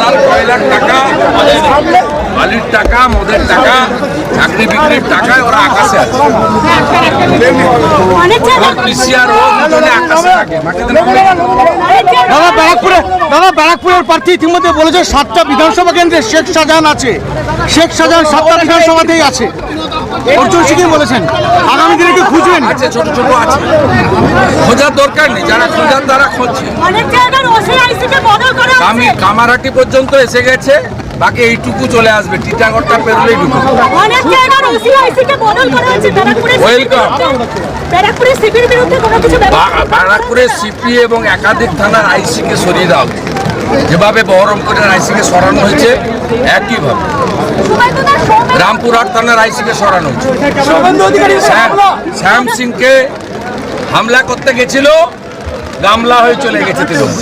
লালার কয়লার টাকা বালির টাকা মদের টাকা চাকরি বিক্রির টাকায় ওরা আকাশে আছে। দাদা ব্যারাকপুরে দাদা ব্যারাকপুরের প্রার্থী ইতিমধ্যে বলেছে সাতটা বিধানসভা কেন্দ্রে শেখ শাহজাহান আছে। শেখ শাহজাহান সাতটা বিধানসভাতেই আছে। অর্জুন সিংই বলেছেন আগামী দিনে কি খুঁজবেন? আছে ছোট ছোট আছে। খোঁজার দরকার নেই যারা খোঁজার তারা খুঁজছে। অনেক জায়গার কামারহাটি পর্যন্ত এসে গেছে বাকি এইটুকু চলে আসবে। টিটাগড়টা পেরোলেই ঢুকবে। অনেক জায়গার ওসিআইসি কে বদল করা হচ্ছে ব্যারাকপুরে Welcome. ব্যারাকপুরে সিপির বিরুদ্ধে কোনো কিছু ব্যবস্থা বা- সিপি এবং একাধিক থানার আইসি আইসিকে সরিয়ে দেওয়া হবে যেভাবে বহরমপুরের আইসিকে সরানো হয়েছে একইভাবে। রামপুরহাট থানার আইসিকে সরানো হয়েছে। শ্যাম শ্যাম সিংকে হামলা করতে গেছিল গামলা হয়ে চলে গেছে তৃণমূল।